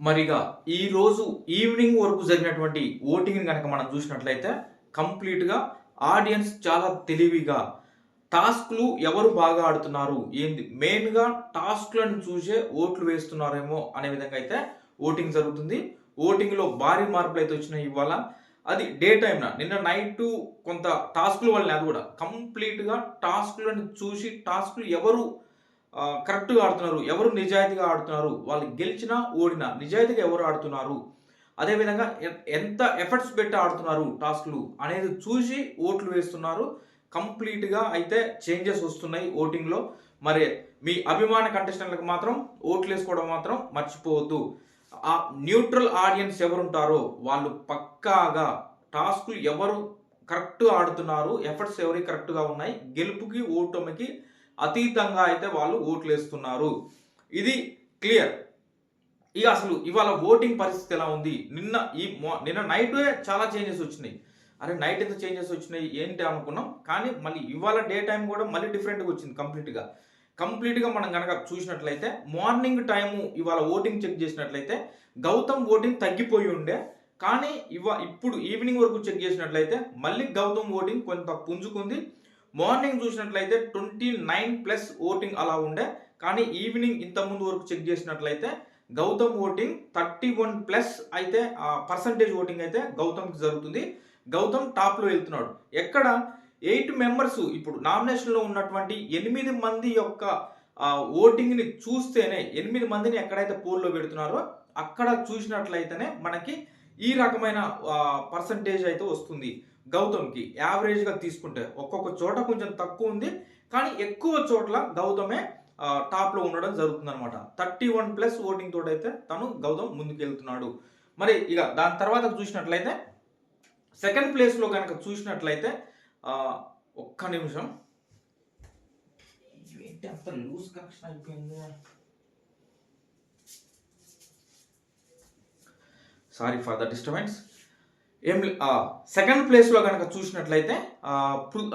మరిగా ఈరోజు ఈవినింగ్ వరకు జరిగినటువంటి ఓటింగ్ని కనుక మనం చూసినట్లయితే కంప్లీట్గా ఆడియన్స్ చాలా తెలివిగా టాస్క్లు ఎవరు బాగా ఆడుతున్నారు ఏంది మెయిన్గా టాస్క్లను చూసే ఓట్లు వేస్తున్నారేమో అనే విధంగా అయితే ఓటింగ్ జరుగుతుంది. ఓటింగ్లో భారీ మార్పులు అయితే వచ్చినాయి ఇవాళ. అది డే టైమ్న నిన్న నైట్ కొంత టాస్క్లు వల్ల అది కూడా కంప్లీట్గా టాస్క్లను చూసి టాస్క్లు ఎవరు కరెక్ట్గా ఆడుతున్నారు. ఎవరు నిజాయితీగా ఆడుతున్నారు? వాళ్ళు గెలిచినా ఓడినా నిజాయితీగా ఎవరు ఆడుతున్నారు? అదేవిధంగా ఎంత ఎఫర్ట్స్ పెట్టి ఆడుతున్నారు టాస్క్లు అనేది చూసి ఓట్లు వేస్తున్నారు. కంప్లీట్గా అయితే చేంజెస్ వస్తున్నాయి ఓటింగ్లో. మరి మీ అభిమాన కంటెస్టెంట్లకు మాత్రం ఓట్లు వేసుకోవడం మాత్రం మర్చిపోవద్దు. ఆ న్యూట్రల్ ఆడియన్స్ ఎవరు ఉంటారో వాళ్ళు పక్కాగా టాస్క్లు ఎవరు కరెక్ట్గా ఆడుతున్నారు ఎఫర్ట్స్ ఎవరి కరెక్ట్గా ఉన్నాయి గెలుపుకి ఓటమికి అతీతంగా అయితే వాళ్ళు ఓట్లు వేస్తున్నారు ఇది క్లియర్. ఇక అసలు ఇవాళ ఓటింగ్ పరిస్థితి ఎలా ఉంది? నిన్న ఈ నిన్న నైట్ చాలా చేంజెస్ వచ్చినాయి. అరే నైట్ ఎంత చేంజెస్ వచ్చినాయి? ఏంటి అనుకున్నాం. కానీ మళ్ళీ ఇవాళ డే టైం కూడా మళ్ళీ డిఫరెంట్గా వచ్చింది కంప్లీట్గా. కంప్లీట్గా మనం కనుక చూసినట్లయితే మార్నింగ్ టైము ఇవాళ ఓటింగ్ చెక్ చేసినట్లయితే గౌతమ్ ఓటింగ్ తగ్గిపోయి ఉండే. కానీ ఇవా ఇప్పుడు ఈవినింగ్ వరకు చెక్ చేసినట్లయితే మళ్ళీ గౌతమ్ ఓటింగ్ కొంత పుంజుకుంది. మార్నింగ్ చూసినట్లయితే ట్వంటీ నైన్ ప్లస్ ఓటింగ్ అలా ఉండే. కానీ ఈవినింగ్ ఇంత ముందు వరకు చెక్ చేసినట్లయితే Gautam voting thirty one plus అయితే పర్సంటేజ్ ఓటింగ్ అయితే గౌతమ్కి జరుగుతుంది. గౌతమ్ టాప్లో వెళ్తున్నాడు. ఎక్కడ? ఎయిట్ మెంబర్స్ ఇప్పుడు నామినేషన్లో ఉన్నటువంటి ఎనిమిది మంది యొక్క ఓటింగ్ని చూస్తేనే ఎనిమిది మందిని ఎక్కడైతే పోల్లో పెడుతున్నారో అక్కడ చూసినట్లయితేనే మనకి ఈ రకమైన పర్సంటేజ్ అయితే వస్తుంది. గౌతమ్కి యావరేజ్గా తీసుకుంటే ఒక్కొక్క చోట కొంచెం తక్కువ ఉంది. కానీ ఎక్కువ చోట్ల గౌతమే టాప్లో ఉండడం జరుగుతుంది అనమాట థర్టీ వన్ ప్లస్ ఓటింగ్ తోటి అయితే తను గౌతమ్ ముందుకు వెళ్తున్నాడు మరి ఇక దాని తర్వాత చూసినట్లయితే సెకండ్ ప్లేస్లో కనుక చూసినట్లయితే ఆ, ఒక్క నిమిషం. అంత లూజ్ కనెక్షన్ అయిపోయింది? సారీ ఫర్ ద డిస్టర్బెన్స్ ఏం సెకండ్ ప్లేస్లో కనుక చూసినట్లయితే పృ-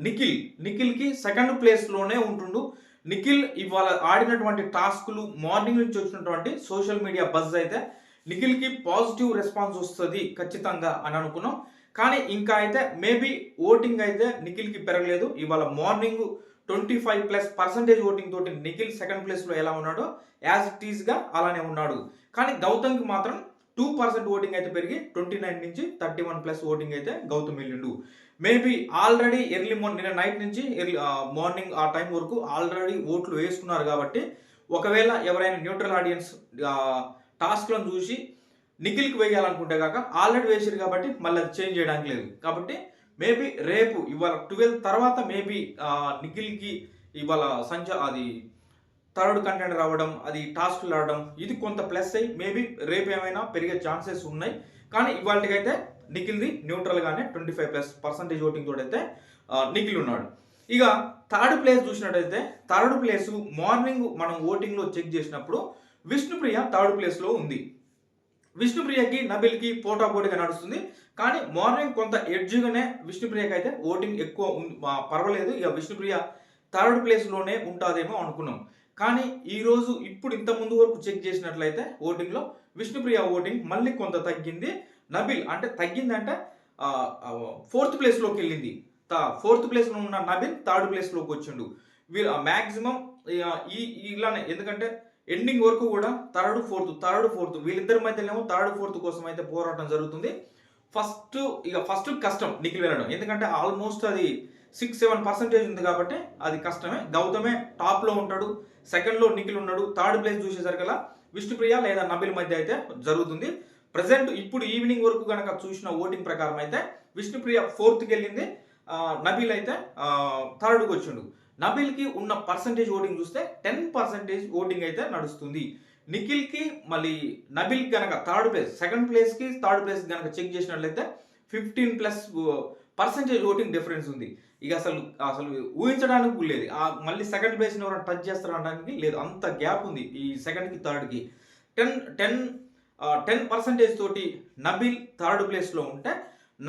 నిఖిల్ నిఖిల్కి సెకండ్ ప్లేస్లోనే ఉంటుండు. నిఖిల్ ఇవాళ ఆడినటువంటి టాస్కులు మార్నింగ్ నుంచి వచ్చినటువంటి సోషల్ మీడియా బజ్ అయితే నిఖిల్కి పాజిటివ్ రెస్పాన్స్ వస్తుంది ఖచ్చితంగా అని అనుకున్నాం. కానీ ఇంకా అయితే మేబీ ఓటింగ్ అయితే నిఖిల్కి పెరగలేదు. ఇవాళ morning twenty five plus percentage voting తోటి నిఖిల్ సెకండ్ ప్లేస్లో ఎలా ఉన్నాడో యాజ్ ఇట్ ఈస్గా అలానే ఉన్నాడు. కానీ గౌతమ్కి మాత్రం టూ పర్సెంట్ ఓటింగ్ అయితే పెరిగి ట్వంటీ నైన్ నుంచి థర్టీ వన్ ప్లస్ ఓటింగ్ అయితే గౌతమ్ వెళ్ళిండు. మేబీ ఆల్రెడీ ఎర్లీ మార్నింగ్ నిన్న నైట్ నుంచి ఎర్లీ మార్నింగ్ ఆ టైం వరకు ఆల్రెడీ ఓట్లు వేసుకున్నారు కాబట్టి ఒకవేళ ఎవరైనా న్యూట్రల్ ఆడియన్స్ టాస్క్లను చూసి నిఖిల్కి వేయాలనుకుంటే కాక ఆల్రెడీ వేసారు కాబట్టి మళ్ళీ అది చేంజ్ చేయడానికి లేదు. కాబట్టి మేబీ రేపు ఇవాళ ట్వెల్వ్ తర్వాత మేబీ నిఖిల్కి ఇవాళ సంచ అది థర్డ్ కంటెంట్ రావడం అది టాస్క్లు రావడం ఇది కొంత ప్లస్ అయ్యి మేబీ రేపు ఏమైనా పెరిగే ఛాన్సెస్ ఉన్నాయి. కానీ ఇవాళకైతే నిఖిల్ది న్యూట్రల్గానే twenty five plus percentage voting తోడైతే నిఖిల్ ఉన్నాడు. ఇక థర్డ్ ప్లేస్ చూసినట్టయితే థర్డ్ ప్లేస్ మార్నింగ్ మనం ఓటింగ్లో చెక్ చేసినప్పుడు విష్ణుప్రియ థర్డ్ ప్లేస్లో ఉంది. విష్ణుప్రియకి నబిల్కి పోటాపోటీగా నడుస్తుంది. కానీ మార్నింగ్ కొంత ఎడ్జ్గానే విష్ణుప్రియకి అయితే ఓటింగ్ ఎక్కువ ఉంది పర్వాలేదు. ఇక విష్ణుప్రియ థర్డ్ ప్లేస్లోనే ఉంటుందేమో అనుకున్నాం. కానీ ఈరోజు ఇప్పుడు ఇంత ముందు వరకు చెక్ చేసినట్లయితే ఓటింగ్లో విష్ణుప్రియ ఓటింగ్ మళ్ళీ కొంత తగ్గింది. నబిల్ అంటే తగ్గిందంటే ఫోర్త్ ప్లేస్లోకి వెళ్ళింది. ఫోర్త్ ప్లేస్లో ఉన్న నబిల్ థర్డ్ ప్లేస్లోకి వచ్చిండు. వీళ్ళు మ్యాక్సిమం ఈ ఇలానే ఎందుకంటే ఎండింగ్ వరకు కూడా థర్డ్ ఫోర్త్ థర్డ్ ఫోర్త్ వీళ్ళిద్దరి మధ్యనేమో థర్డ్ ఫోర్త్ కోసం అయితే పోరాటం జరుగుతుంది. ఫస్ట్ ఇక ఫస్ట్ కష్టం నిఖిల్ వెళ్ళడం. ఎందుకంటే ఆల్మోస్ట్ అది సిక్స్ సెవెన్ పర్సెంటేజ్ ఉంది కాబట్టి అది కష్టమే. గౌతమే టాప్లో ఉంటాడు. సెకండ్లో నిఖిల్ ఉన్నాడు థర్డ్ ప్లేస్ చూసేసరికల్లా విష్ణుప్రియ లేదా నబిల్ మధ్య అయితే జరుగుతుంది. ప్రజెంట్ ఇప్పుడు ఈవినింగ్ వరకు కనుక చూసిన ఓటింగ్ ప్రకారం అయితే విష్ణుప్రియ ఫోర్త్కి వెళ్ళింది నబిల్ అయితే థర్డ్కి వచ్చిండు నబిల్కి ఉన్న పర్సంటేజ్ ఓటింగ్ చూస్తే టెన్ పర్సెంటేజ్ ఓటింగ్ అయితే నడుస్తుంది. నిఖిల్కి మళ్ళీ నబిల్ కనుక థర్డ్ ప్లేస్ సెకండ్ ప్లేస్కి థర్డ్ ప్లేస్ కనుక చెక్ చేసినట్లయితే fifteen plus percentage voting difference ఉంది. ఇక అసలు అసలు ఊహించడానికి లేదు. ఆ మళ్ళీ సెకండ్ ప్లేస్ని ఎవరైనా టచ్ చేస్తారనడానికి లేదు. అంత గ్యాప్ ఉంది ఈ సెకండ్కి థర్డ్కి టెన్ టెన్ టెన్ పర్సెంటేజ్ తోటి నబిల్ థర్డ్ ప్లేస్లో ఉంటే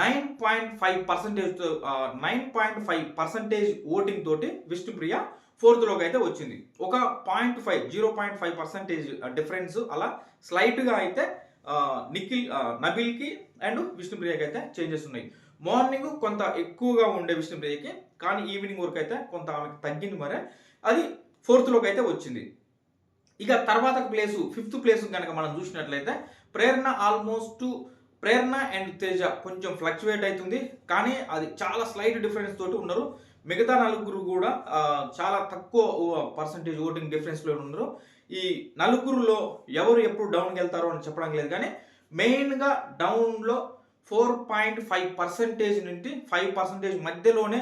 nine point five పర్సెంటేజ్తో nine point five percentage voting తోటి విష్ణుప్రియ ఫోర్త్లోకి అయితే వచ్చింది. ఒక point five zero point five percentage difference అలా స్లైట్గా అయితే నిఖిల్ నబిల్కి అండ్ విష్ణుప్రియకి అయితే చేంజెస్ ఉన్నాయి. మార్నింగ్ కొంత ఎక్కువగా ఉండే విష్ణుప్రియకి కానీ ఈవినింగ్ వరకు అయితే కొంత ఆమెకి తగ్గింది మరి. అది ఫోర్త్లోకి అయితే వచ్చింది. ఇక తర్వాత ప్లేసు ఫిఫ్త్ ప్లేస్ కనుక మనం చూసినట్లయితే ప్రేరణ ఆల్మోస్ట్ ప్రేరణ అండ్ తేజ కొంచెం ఫ్లక్చువేట్ అవుతుంది. కానీ అది చాలా స్లైట్ డిఫరెన్స్ తోటి ఉన్నారు. మిగతా నలుగురు కూడా చాలా తక్కువ పర్సంటేజ్ ఓటింగ్ డిఫరెన్స్లో ఉన్నారు. ఈ నలుగురులో ఎవరు ఎప్పుడు డౌన్కి వెళ్తారో అని చెప్పడం లేదు. కానీ మెయిన్గా డౌన్లో ఫోర్ పాయింట్ ఫైవ్ పర్సెంటేజ్ నుండి ఫైవ్ పర్సెంటేజ్ మధ్యలోనే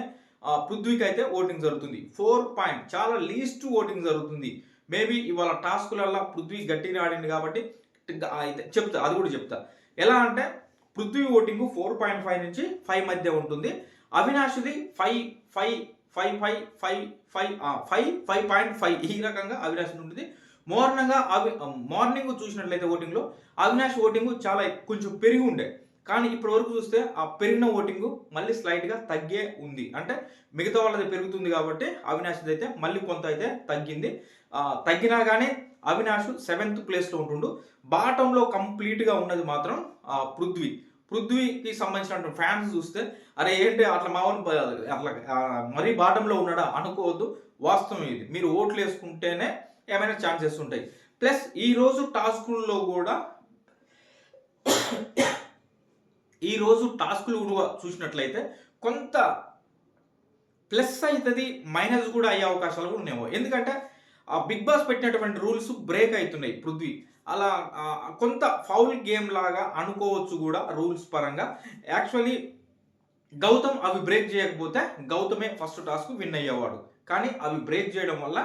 పృథ్వీకి అయితే ఓటింగ్ జరుగుతుంది. ఫోర్ పాయింట్ చాలా లీస్ట్ ఓటింగ్ జరుగుతుంది. మేబీ ఇవాళ టాస్కులల్లో పృథ్వీ గట్టిగా ఆడింది కాబట్టి అయితే చెప్తా అది కూడా చెప్తా. ఎలా అంటే Prithvi voting four point five నుంచి ఫైవ్ మధ్య ఉంటుంది. అవినాష్ది five five five five five five five five point five ఈ రకంగా అవినాష్ ఉంటుంది. మార్నింగ్ అవి మార్నింగ్ చూసినట్లయితే ఓటింగ్లో అవినాష్ ఓటింగ్ చాలా కొంచెం పెరిగి ఉండే. కానీ ఇప్పటి వరకు చూస్తే ఆ పెరిగిన ఓటింగ్ మళ్ళీ స్లైట్గా తగ్గే ఉంది. అంటే మిగతా వాళ్ళది పెరుగుతుంది కాబట్టి అవినాష్ది అయితే మళ్ళీ కొంత అయితే తగ్గింది. తగ్గినా కానీ అవినాష్ సెవెంత్ ప్లేస్లో ఉంటుండు. బాటంలో కంప్లీట్గా ఉన్నది మాత్రం పృథ్వీ. పృథ్వీకి సంబంధించిన ఫ్యాన్స్ చూస్తే అరే ఏంటి అట్లా మామూలు అట్లా మరీ బాటంలో ఉన్నాడా అనుకోవద్దు. వాస్తవం ఇది. మీరు ఓట్లు వేసుకుంటేనే ఏమైనా ఛాన్సెస్ ఉంటాయి. ప్లస్ ఈరోజు టాస్కుల్లో కూడా ఈరోజు టాస్క్లు టాస్కులు కూడా చూసినట్లయితే కొంత ప్లస్ అవుతుంది మైనస్ కూడా అయ్యే అవకాశాలు కూడా ఉన్నాయో ఎందుకంటే ఆ బిగ్ బాస్ పెట్టినటువంటి రూల్స్ బ్రేక్ అవుతున్నాయి. పృథ్వీ అలా కొంత ఫౌల్ గేమ్ లాగా అనుకోవచ్చు కూడా రూల్స్ పరంగా. యాక్చువల్లీ గౌతమ్ అవి బ్రేక్ చేయకపోతే గౌతమే ఫస్ట్ టాస్క్ విన్ అయ్యేవాడు. కానీ అవి బ్రేక్ చేయడం వల్ల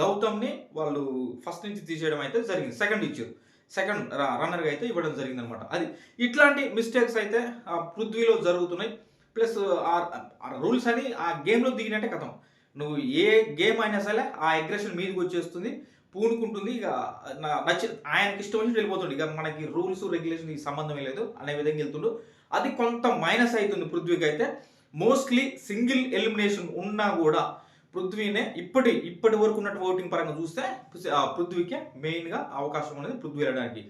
గౌతమ్ని వాళ్ళు ఫస్ట్ నుంచి తీసేయడం అయితే జరిగింది. సెకండ్ ఇచ్చారు. సెకండ్ రన్నర్గా అయితే ఇవ్వడం జరిగింది అనమాట అది ఇట్లాంటి మిస్టేక్స్ అయితే ఆ పృథ్వీలో జరుగుతున్నాయి. ప్లస్ ఆ రూల్స్ అని ఆ గేమ్లో దిగినట్టే కథం. నువ్వు ఏ గేమ్ అయినా సరే ఆ అగ్రెషన్ మీదకి వచ్చేస్తుంది పూనుకుంటుంది ఇక నా- నచ్చి ఆయనకి ఇష్టం వచ్చి వెళ్ళిపోతుంది ఇక మనకి రూల్స్ రెగ్యులేషన్ సంబంధం లేదు అనే విధంగా వెళ్తుండు. అది కొంత మైనస్ అవుతుంది పృథ్వీకి అయితే మోస్ట్లీ సింగిల్ ఎలిమినేషన్ ఉన్నా కూడా పృథ్వీనే ఇప్పటి ఇప్పటి వరకు ఉన్నట్టు ఓటింగ్ పరంగా చూస్తే పృథ్వీకే మెయిన్గా అవకాశం అనేది పృథ్వీ వెళ్ళడానికి.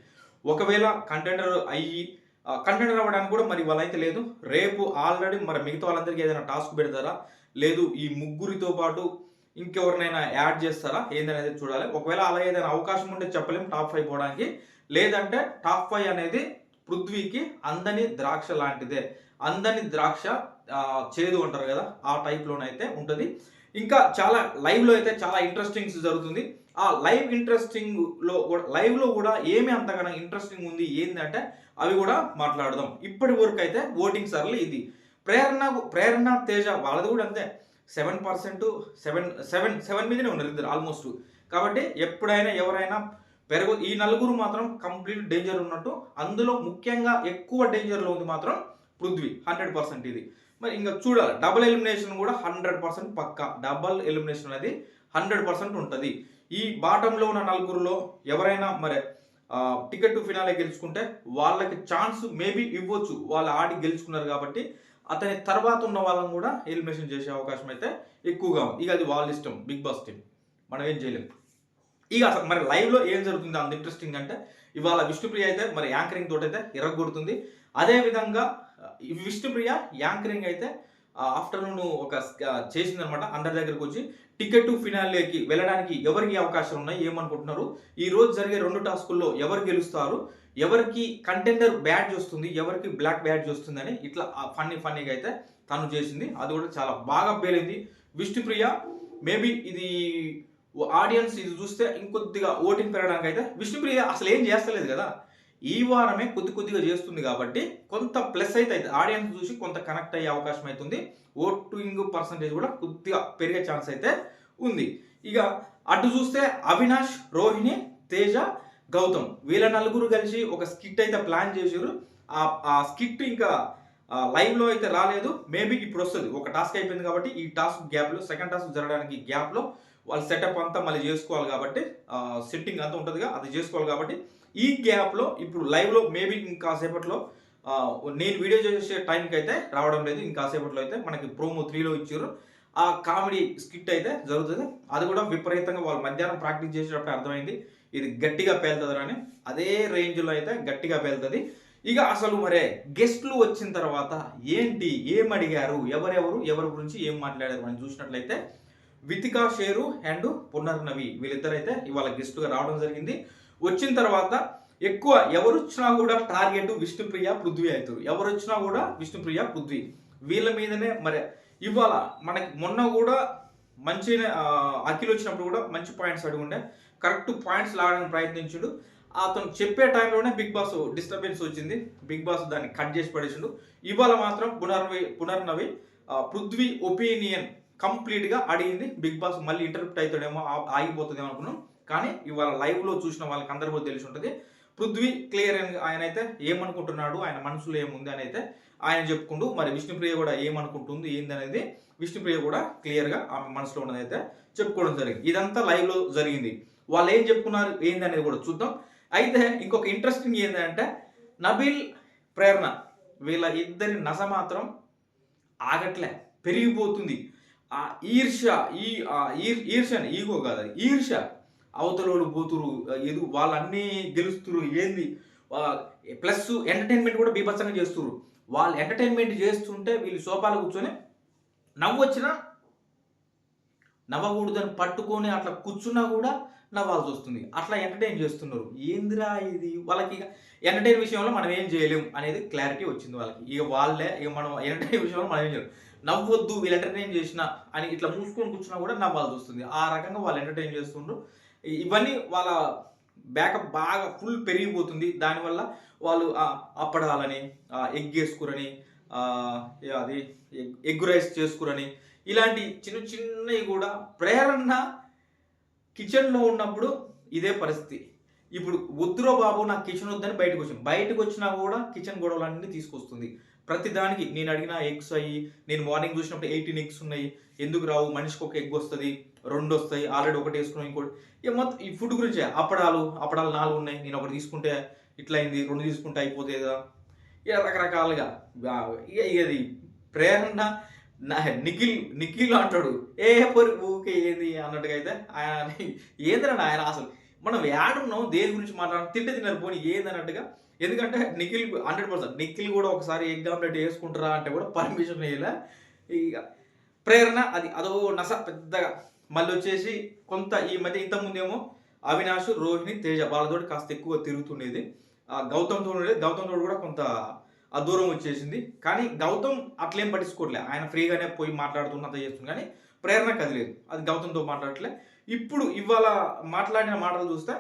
ఒకవేళ కంటెండర్ అయ్యి కంటెండర్ అవ్వడానికి కూడా మరి వాళ్ళైతే లేదు. రేపు ఆల్రెడీ మరి మిగతా వాళ్ళందరికీ ఏదైనా టాస్క్ పెడతారా? లేదు ఈ ముగ్గురితో పాటు ఇంకెవరినైనా యాడ్ చేస్తారా? ఏందనేది చూడాలి. ఒకవేళ అలా ఏదైనా అవకాశం ఉంటే చెప్పలేం టాప్ ఫైవ్ పోవడానికి. లేదంటే టాప్ ఫైవ్ అనేది పృథ్వీకి అందని ద్రాక్ష లాంటిదే. అందని ద్రాక్ష చేదు అంటారు కదా ఆ టైప్లోనైతే ఉంటుంది. ఇంకా చాలా లైవ్లో అయితే చాలా ఇంట్రెస్టింగ్స్ జరుగుతుంది. ఆ లైవ్ ఇంట్రెస్టింగ్లో కూడా లైవ్లో కూడా ఏమి అంతగానో ఇంట్రెస్టింగ్ ఉంది ఏంటంటే అవి కూడా మాట్లాడదాం. ఇప్పటి వరకు అయితే ఓటింగ్ సర్లు ఇది. ప్రేరణ ప్రేరణ తేజ వాళ్ళది కూడా అంతే. Seven percent seven seven seven మీదనే ఉన్నారు ఇద్దరు ఆల్మోస్ట్ కాబట్టి ఎప్పుడైనా ఎవరైనా పెరుగు ఈ నలుగురు మాత్రం కంప్లీట్ డేంజర్ ఉన్నట్టు అందులో ముఖ్యంగా ఎక్కువ డేంజర్లో ఉంది మాత్రం పృథ్వీ హండ్రెడ్ పర్సెంట్ ఇది. మరి ఇంకా చూడాలి. డబుల్ ఎలిమినేషన్ కూడా హండ్రెడ్ పర్సెంట్ పక్కా. డబుల్ ఎలిమినేషన్ అనేది హండ్రెడ్ పర్సెంట్ ఉంటుంది. ఈ బాటంలో ఉన్న నలుగురులో ఎవరైనా మరి టికెట్ టు ఫినాలే గెలుచుకుంటే వాళ్ళకి ఛాన్స్ మేబీ ఇవ్వచ్చు. వాళ్ళు ఆడి గెలుచుకున్నారు కాబట్టి అతని తర్వాత ఉన్న వాళ్ళని కూడా ఎలిమినేషన్ చేసే అవకాశం అయితే ఎక్కువగా ఉంది. ఇక అది వాళ్ళ ఇష్టం. Bigg Boss team. మనం ఏం చేయలేము ఇక అసలు మరి లైవ్లో ఏం జరుగుతుంది? అంత ఇంట్రెస్టింగ్ అంటే ఇవాళ విష్ణుప్రియ అయితే మరి యాంకరింగ్ తోటైతే ఇరగొడుతుంది. అదేవిధంగా విష్ణుప్రియ యాంకరింగ్ అయితే ఆఫ్టర్నూన్ ఒక చేసిందనమాట అందరి దగ్గరకు వచ్చి టికెట్ ఫినాలేకి వెళ్ళడానికి ఎవరికి అవకాశం ఉన్నాయి ఏమనుకుంటున్నారు? ఈ రోజు జరిగే రెండు టాస్కుల్లో ఎవరు గెలుస్తారు? ఎవరికి కంటెండర్ బ్యాడ్ వస్తుంది ఎవరికి బ్లాక్ బ్యాడ్ వస్తుందని ఇట్లా ఫన్నీ ఫన్నీగా అయితే తను చేసింది. అది కూడా చాలా బాగా పేలింది విష్ణుప్రియ మేబీ ఇది ఆడియన్స్ ఇది చూస్తే ఇంకొద్దిగా ఓటింగ్ పెరగడానికి అయితే విష్ణుప్రియ అసలు ఏం చేస్తలేదు కదా? ఈ వారమే కొద్ది కొద్దిగా చేస్తుంది కాబట్టి కొంత ప్లస్ అయితే అయితే ఆడియన్స్ చూసి కొంత కనెక్ట్ అయ్యే అవకాశం అవుతుంది ఓటింగ్ పర్సంటేజ్ కూడా కొద్దిగా పెరిగే ఛాన్స్ అయితే ఉంది. ఇక అటు చూస్తే అవినాష్ రోహిణి తేజ గౌతమ్ వీళ్ళ నలుగురు కలిసి ఒక స్కిట్ అయితే ప్లాన్ చేశారు. ఆ ఆ స్కిట్ ఇంకా లైవ్లో అయితే రాలేదు. మేబీ ఇప్పుడు వస్తుంది. ఒక టాస్క్ అయిపోయింది కాబట్టి ఈ టాస్క్ గ్యాప్లో సెకండ్ టాస్క్ జరగడానికి గ్యాప్లో వాళ్ళ సెటప్ అంతా మళ్ళీ చేసుకోవాలి కాబట్టి సెట్టింగ్ అంతా ఉంటుందిగా అది చేసుకోవాలి కాబట్టి ఈ గ్యాప్లో ఇప్పుడు లైవ్లో మేబీ ఇంకాసేపట్లో నేను వీడియో చేసే టైంకి అయితే రావడం లేదు. ఇంకాసేపట్లో అయితే మనకి ప్రోమో త్రీలో ఇచ్చారు. ఆ కామెడీ స్కిట్ అయితే జరుగుతుంది. అది కూడా విపరీతంగా వాళ్ళు మధ్యాహ్నం ప్రాక్టీస్ చేసేటప్పుడు అర్థమైంది. ఇది గట్టిగా పేలుతుందని అదే రేంజ్లో అయితే గట్టిగా పేలుతుంది. ఇక అసలు మరే గెస్ట్లు వచ్చిన తర్వాత ఏంటి ఏం అడిగారు ఎవరెవరు ఎవరి గురించి ఏం మాట్లాడారు మనం చూసినట్లయితే వితికా షేరు అండ్ పునర్నవి వీళ్ళిద్దరైతే ఇవాళ గెస్ట్గా రావడం జరిగింది. వచ్చిన తర్వాత ఎక్కువ ఎవరు వచ్చినా కూడా టార్గెట్ విష్ణుప్రియ పృథ్వీ అవుతారు. ఎవరు వచ్చినా కూడా విష్ణుప్రియ పృథ్వీ. వీళ్ళ మీదనే మరి ఇవాళ మనకి మొన్న కూడా మంచి అఖిల్ వచ్చినప్పుడు కూడా మంచి పాయింట్స్ అడిగి ఉండే. కరెక్ట్ పాయింట్స్ లాగడానికి ప్రయత్నించుడు. అతను చెప్పే టైంలోనే బిగ్ బాస్ డిస్టర్బెన్స్ వచ్చింది. బిగ్ బాస్ దాన్ని కట్ చేసి పడేసిండు. ఇవాళ మాత్రం పునర్వి పునర్నవి పృథ్వీ ఒపీనియన్ కంప్లీట్గా అడిగింది. బిగ్ బాస్ మళ్ళీ ఇంటర్ప్ట్ అవుతాడేమో ఆగిపోతుందేమో అనుకున్నాం. కానీ ఇవాళ లైవ్లో చూసిన వాళ్ళకి అందరికీ తెలిసి ఉంటుంది. పృథ్వీ క్లియర్ ఆయన అయితే ఏమనుకుంటున్నాడు? ఆయన మనసులో ఏముంది అని అయితే ఆయన చెప్పుకుంటూ మరి విష్ణుప్రియ కూడా ఏమనుకుంటుంది? ఏందనేది విష్ణుప్రియ కూడా క్లియర్గా ఆమె మనసులో ఉన్నది అయితే చెప్పుకోవడం జరిగింది. ఇదంతా లైవ్లో జరిగింది. వాళ్ళు ఏం చెప్పుకున్నారు? ఏంది అనేది కూడా చూద్దాం. అయితే ఇంకొక ఇంట్రెస్టింగ్ ఏంటంటే నబీల్ ప్రేరణ వీళ్ళ ఇద్దరి నస మాత్రం ఆగట్లే పెరిగిపోతుంది. ఆ ఈర్ష్య ఈ ఆ ఈర్ ఈర్ష్యని ఈగో కాదు ఈర్ష ఈర్ష్య. అవతలోడు పోతురు ఎదు వాళ్ళన్నీ గెలుస్తురు ఏంది? ప్లస్ ఎంటర్టైన్మెంట్ కూడా బీభత్సంగా చేస్తురు. వాళ్ళు ఎంటర్టైన్మెంట్ చేస్తుంటే వీళ్ళు సోఫాలో కూర్చొని నవ్వు వచ్చినా నవ్వకూడదని పట్టుకొని అట్లా కూర్చున్నా కూడా నవ్వాల్సి వస్తుంది. అట్లా ఎంటర్టైన్ చేస్తున్నారు. ఏందిరా ఇది? వాళ్ళకి ఇక ఎంటర్టైన్ విషయంలో మనం ఏం చేయలేం అనేది క్లారిటీ వచ్చింది వాళ్ళకి. ఇక వాళ్ళే ఇక మనం ఎంటర్టైన్ విషయంలో మనం ఏం చేయలేము నవ్వొద్దు వీళ్ళు ఎంటర్టైన్ చేసిన అని ఇట్లా మూసుకొని కూర్చున్నా కూడా నవ్వాల్సి వస్తుంది. ఆ రకంగా వాళ్ళు ఎంటర్టైన్ చేస్తుండ్రు. ఇవన్నీ వాళ్ళ బ్యాకప్ బాగా ఫుల్ పెరిగిపోతుంది. దానివల్ల వాళ్ళు అప్పడాలని ఎగ్ వేసుకురని అది ఎగ్- ఎగ్ రైస్ చేసుకురని ఇలాంటి చిన్న చిన్నవి కూడా ప్రేరణ కిచెన్లో ఉన్నప్పుడు ఇదే పరిస్థితి. ఇప్పుడు వద్దురో బాబు నాకు కిచెన్ వద్దని బయటకు వచ్చాను బయటకు వచ్చినా కూడా కిచెన్ గొడవలన్నీ తీసుకొస్తుంది. ప్రతిదానికి నేను అడిగిన ఎగ్స్ అయ్యి నేను మార్నింగ్ చూసినప్పుడు ఎయిటీన్ ఎగ్స్ ఉన్నాయి. ఎందుకు రావు? మనిషికి ఒక ఎగ్ వస్తుంది రెండు వస్తాయి ఆల్రెడీ ఒకటి వేసుకున్నాం ఇంకోటి. ఇక మొత్తం ఈ ఫుడ్ గురించే అప్పడాలు అప్పడాలు నాలుగు ఉన్నాయి. నేను ఒకటి తీసుకుంటే ఇట్లా అయింది రెండు తీసుకుంటే అయిపోతుంది? కదా ఇక రకరకాలుగా ఇక ఇది ప్రేరణ నా నిఖిల్ నిఖిల్ అంటాడు ఏ పొరి ఊకే ఏది? అన్నట్టుగా అయితే ఆయన ఏంద్రన్నా ఆయన అసలు? మనం ఏడున్నాం దేని గురించి మాట్లాడాలి? తింటే తిన్నారు పోనీ ఏది అన్నట్టుగా ఎందుకంటే నిఖిల్ హండ్రెడ్ పర్సెంట్ నిఖిల్ కూడా ఒకసారి ఎగ్ ఆమ్లెట్ వేసుకుంటారా అంటే కూడా పర్మిషన్ వేయలే. ఇక ప్రేరణ అది అదో నస పెద్దగా. మళ్ళీ వచ్చేసి కొంత ఈ మధ్య ఇంతకుముందేమో అవినాష్ రోహిణి తేజ వాళ్ళతోటి కాస్త ఎక్కువ తిరుగుతుండేది. ఆ ఉండేది. గౌతమ్తో కూడా కొంత ఆ దూరం వచ్చేసింది. కానీ గౌతమ్ అట్లేం పట్టించుకోవట్లే ఆయన ఫ్రీగానే పోయి మాట్లాడుతున్నంత చేస్తుంది. కానీ ప్రేరణ కదిలేదు. అది గౌతమ్తో మాట్లాడట్లే. ఇప్పుడు ఇవాళ మాట్లాడిన మాటలు చూస్తే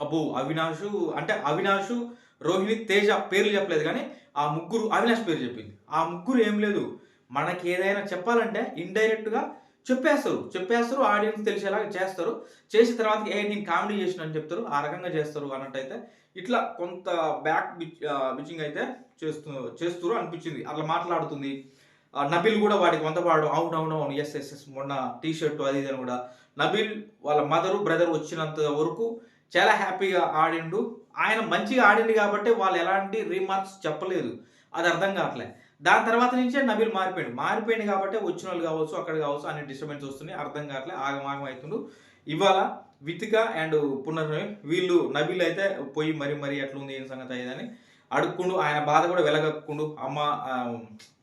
అబ్బో అవినాష్ అంటే అవినాష్ రోహిణి తేజ పేర్లు చెప్పలేదు కానీ ఆ ముగ్గురు అవినాష్ పేరు చెప్పింది. ఆ ముగ్గురు ఏం లేదు. మనకి ఏదైనా చెప్పాలంటే ఇండైరెక్ట్గా చెప్పేస్తారు. చెప్పేస్తారు ఆడియన్స్ తెలిసేలాగా చేస్తారు. చేసిన తర్వాత ఏ నేను కామెడీ చేసిన అని చెప్తారు. ఆ రకంగా చేస్తారు అన్నట్టయితే ఇట్లా కొంత బ్యాక్ బిచ్చింగ్ అయితే చేస్తూ చేస్తారు అనిపించింది. అట్లా మాట్లాడుతుంది. ఆ, నబిల్ కూడా వాడికి వంద పాడు అవును అవును అవును ఎస్ ఎస్ ఎస్ మొన్న టీ షర్ట్ అది ఇది అని కూడా. నబిల్ వాళ్ళ మదరు బ్రదర్ వచ్చినంత వరకు చాలా హ్యాపీగా ఆడిండు. ఆయన మంచిగా ఆడింది కాబట్టి వాళ్ళు ఎలాంటి రీమార్క్స్ చెప్పలేదు. అది అర్థం కావట్లే. దాని తర్వాత నుంచే నబీల్ మారిపోయాడు. మారిపోయింది కాబట్టి వచ్చిన వాళ్ళు కావచ్చు అక్కడ కావచ్చు అనే డిస్టర్బెన్స్ వస్తున్నాయి. అర్థం కావట్లే. ఆగమాగం అవుతుండు. ఇవాళ వితిక అండ్ పునర్నవి వీళ్ళు నబీల్ అయితే పోయి మరి మరి ఎట్లుంది ఏం సంగతి అయ్యేదని అడుక్కుండు. ఆయన బాధ కూడా వెలగక్కుండు. అమ్మ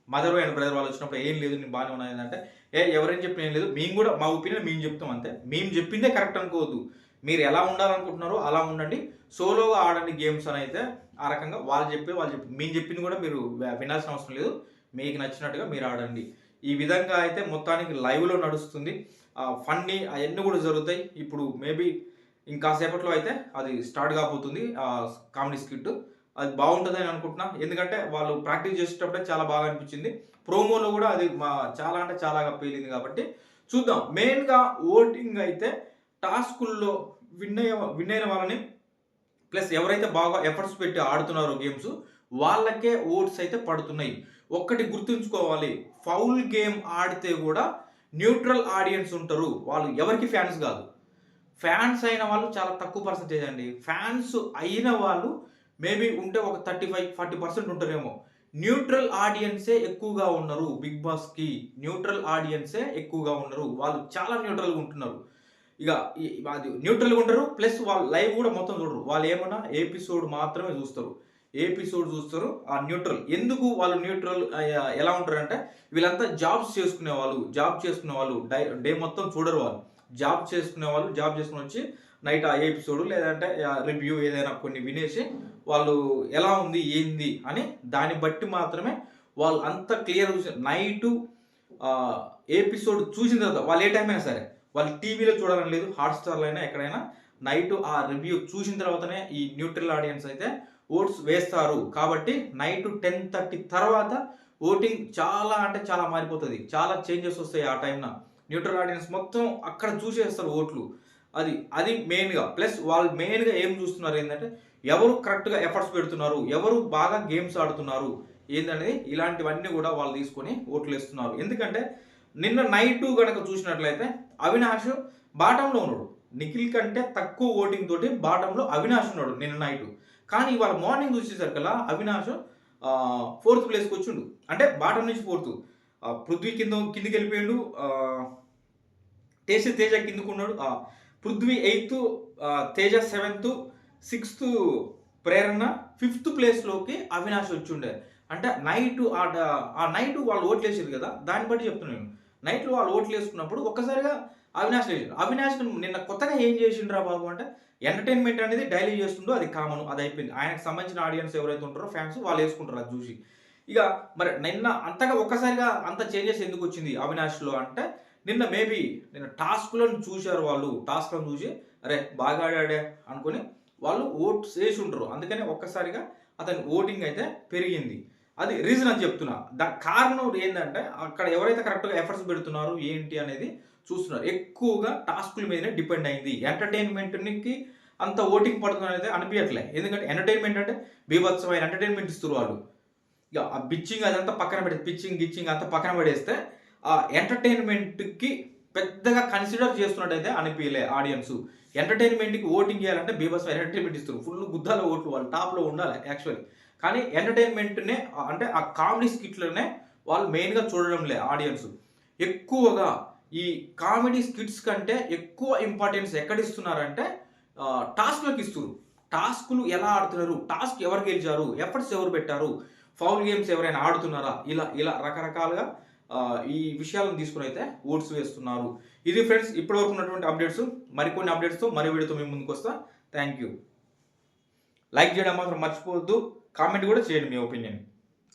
మదర్ అండ్ బ్రదర్ వాళ్ళు వచ్చినప్పుడు ఏం లేదు నేను బాగానే ఉన్నది అంటే ఏ ఎవరేం చెప్పిన ఏం లేదు. మేము కూడా మా ఒపీనియన్ మేము చెప్తాం అంతే. మేము చెప్పిందే కరెక్ట్ అనుకోవద్దు. మీరు ఎలా ఉండాలనుకుంటున్నారో అలా ఉండండి. సోలోగా ఆడండి గేమ్స్ అని అయితే ఆ రకంగా వాళ్ళు చెప్పి వాళ్ళు చెప్పి మేము చెప్పింది కూడా మీరు వినాల్సిన అవసరం లేదు. మీకు నచ్చినట్టుగా మీరు ఆడండి. ఈ విధంగా అయితే మొత్తానికి లైవ్లో నడుస్తుంది. ఫన్నీ అవన్నీ కూడా జరుగుతాయి. ఇప్పుడు మేబీ ఇంకాసేపట్లో అయితే అది స్టార్ట్ కాబోతుంది. కామెడీ స్కిట్ అది బాగుంటుంది అని అనుకుంటున్నా. ఎందుకంటే వాళ్ళు ప్రాక్టీస్ చేసేటప్పుడే చాలా బాగా అనిపించింది. ప్రోమోలో కూడా అది మా చాలా అంటే చాలాగా పేలింది కాబట్టి చూద్దాం. మెయిన్గా ఓటింగ్ అయితే టాస్కుల్లో విన్ అయ్యే విన్ అయిన వాళ్ళని ప్లస్ ఎవరైతే బాగా ఎఫర్ట్స్ పెట్టి ఆడుతున్నారో గేమ్స్ వాళ్ళకే ఓట్స్ అయితే పడుతున్నాయి. ఒక్కటి గుర్తుంచుకోవాలి ఫౌల్ గేమ్ ఆడితే కూడా న్యూట్రల్ ఆడియన్స్ ఉంటారు. వాళ్ళు ఎవరికి ఫ్యాన్స్ కాదు. ఫ్యాన్స్ అయిన వాళ్ళు చాలా తక్కువ పర్సంటేజ్ అండి. ఫ్యాన్స్ అయిన వాళ్ళు మేబీ ఉంటే ఒక థర్టీ ఫైవ్ ఫార్టీ పర్సెంట్ ఉంటారేమో. న్యూట్రల్ ఆడియన్సే ఎక్కువగా ఉన్నారు బిగ్ బాస్కి. న్యూట్రల్ ఆడియన్సే ఎక్కువగా ఉన్నారు. వాళ్ళు చాలా న్యూట్రల్గా ఉంటున్నారు. ఇక అది న్యూట్రల్గా ఉంటారు. ప్లస్ వాళ్ళు లైవ్ కూడా మొత్తం చూడరు. వాళ్ళు ఏమన్నా ఎపిసోడ్ మాత్రమే చూస్తారు. ఎపిసోడ్ చూస్తారు. ఆ న్యూట్రల్ ఎందుకు వాళ్ళు న్యూట్రల్ ఎలా ఉంటారంటే వీళ్ళంతా జాబ్స్ చేసుకునే వాళ్ళు. జాబ్ చేసుకునే వాళ్ళు. డై డే మొత్తం చూడరు వాళ్ళు. జాబ్ చేసుకునే వాళ్ళు జాబ్ చేసుకుని వచ్చి నైట్ ఆ ఎపిసోడ్ లేదంటే రివ్యూ ఏదైనా కొన్ని వినేసి వాళ్ళు ఎలా ఉంది ఏంది అని దాన్ని బట్టి మాత్రమే వాళ్ళు అంత క్లియర్ చూసి నైటు ఎపిసోడ్ చూసిన తర్వాత వాళ్ళు ఏ టైం అయినా సరే వాళ్ళు టీవీలో చూడాలని లేదు హాట్స్టార్లో అయినా ఎక్కడైనా నైట్ ఆ రివ్యూ చూసిన తర్వాతనే ఈ న్యూట్రల్ ఆడియన్స్ అయితే ఓట్స్ వేస్తారు. కాబట్టి నైట్ టెన్ థర్టీ తర్వాత ఓటింగ్ చాలా అంటే చాలా మారిపోతుంది. చాలా చేంజెస్ వస్తాయి ఆ టైంన. న్యూట్రల్ ఆడియన్స్ మొత్తం అక్కడ చూసేస్తారు ఓట్లు. అది అది మెయిన్గా. ప్లస్ వాళ్ళు మెయిన్గా ఏం చూస్తున్నారు ఏంటంటే ఎవరు కరెక్ట్గా ఎఫర్ట్స్ పెడుతున్నారు ఎవరు బాగా గేమ్స్ ఆడుతున్నారు ఏందనేది ఇలాంటివన్నీ కూడా వాళ్ళు తీసుకొని ఓట్లు వేస్తున్నారు. ఎందుకంటే నిన్న నైట్ గనక చూసినట్లయితే అవినాష్ బాటంలో ఉన్నాడు. నిఖిల్ కంటే తక్కువ ఓటింగ్ తోటి బాటంలో అవినాష్ ఉన్నాడు నిన్న నైట్ కానీ ఇవాళ మార్నింగ్ చూసేసరికల్లా అవినాష్ ఫోర్త్ ప్లేస్కి వచ్చిండు. అంటే బాటం నుంచి ఫోర్త్ పృథ్వీ కింద కిందికి వెళ్ళిపోయిండు. తేజ తేజ కిందకు ఉన్నాడు. Prithvi eighth Teja seventh sixth Prerana fifth ప్లేస్లోకి అవినాష్ వచ్చిండే. అంటే నైట్ ఆ నైటు నైట్ వాళ్ళు ఓట్లు వేసారు కదా దాన్ని బట్టి చెప్తున్నాను నైట్లో వాళ్ళు ఓట్లు వేసుకున్నప్పుడు ఒక్కసారిగా అవినాష్ వేసాడు అవినాష్ నిన్న కొత్తగా ఏం చేసిండ్రా బాబు అంటే ఎంటర్టైన్మెంట్ అనేది డైలీ చేస్తుండో అది కామన్ అది అయిపోయింది. ఆయనకు సంబంధించిన ఆడియన్స్ ఎవరైతే ఉంటారో ఫ్యాన్స్ వాళ్ళు వేసుకుంటారు అది చూసి. ఇక మరి నిన్న అంతగా ఒక్కసారిగా అంత చేంజెస్ ఎందుకు వచ్చింది అవినాష్లో అంటే నిన్న మేబీ నిన్న టాస్క్లను చూశారు వాళ్ళు టాస్క్లను చూసి అరే బాగా ఆడాడే అనుకుని వాళ్ళు ఓట్స్ వేసి ఉంటారు అందుకని ఒక్కసారిగా అతని ఓటింగ్ అయితే పెరిగింది. అది రీజన్ అని చెప్తున్నా. దా కారణం ఏంటంటే అక్కడ ఎవరైతే కరెక్ట్గా ఎఫర్ట్స్ పెడుతున్నారు ఏంటి అనేది చూస్తున్నారు. ఎక్కువగా టాస్కుల మీదనే డిపెండ్ అయింది. ఎంటర్టైన్మెంట్కి అంత ఓటింగ్ పడుతుంది అనేది అనిపించట్లే ఎందుకంటే ఎంటర్టైన్మెంట్ అంటే బీభత్సమైన ఎంటర్టైన్మెంట్ ఇస్తారు వాళ్ళు. ఇక ఆ బిచ్చింగ్ అదంతా పక్కన పెడేది పిచ్చింగ్ గిచ్చింగ్ అంతా పక్కన పడేస్తే ఆ ఎంటర్టైన్మెంట్కి పెద్దగా కన్సిడర్ చేస్తున్నట్టయితే అనిపించలే ఆడియన్స్ ఎంటర్టైన్మెంట్కి ఓటింగ్ చేయాలంటే బీభత్సమైన ఎంటర్టైన్మెంట్ ఇస్తారు ఫుల్ గుద్దాలో ఓట్లు వాళ్ళు టాప్లో ఉండాలి యాక్చువల్లీ కానీ ఎంటర్టైన్మెంట్నే అంటే ఆ కామెడీ స్కిట్లనే వాళ్ళు మెయిన్గా చూడడం లే ఆడియన్స్ ఎక్కువగా ఈ కామెడీ స్కిట్స్ కంటే ఎక్కువ ఇంపార్టెన్స్ ఎక్కడ ఇస్తున్నారంటే ఆ, టాస్క్లకు ఇస్తున్నారు టాస్కులు ఎలా ఆడుతున్నారు? టాస్క్ ఎవరు గెలిచారు? ఎఫర్ట్స్ ఎవరు పెట్టారు? ఫౌల్ గేమ్స్ ఎవరైనా ఆడుతున్నారా? ఇలా ఇలా రకరకాలుగా ఈ విషయాలను తీసుకుని అయితే ఓట్స్ వేస్తున్నారు. ఇది ఫ్రెండ్స్ ఇప్పటివరకు ఉన్నటువంటి అప్డేట్స్ మరికొన్ని అప్డేట్స్తో మరి వీడియోతో మేము ముందుకు వస్తా థ్యాంక్ యూ లైక్ చేయడం మాత్రం మర్చిపోవద్దు. కామెంట్ కూడా చేయండి మీ ఒపీనియన్.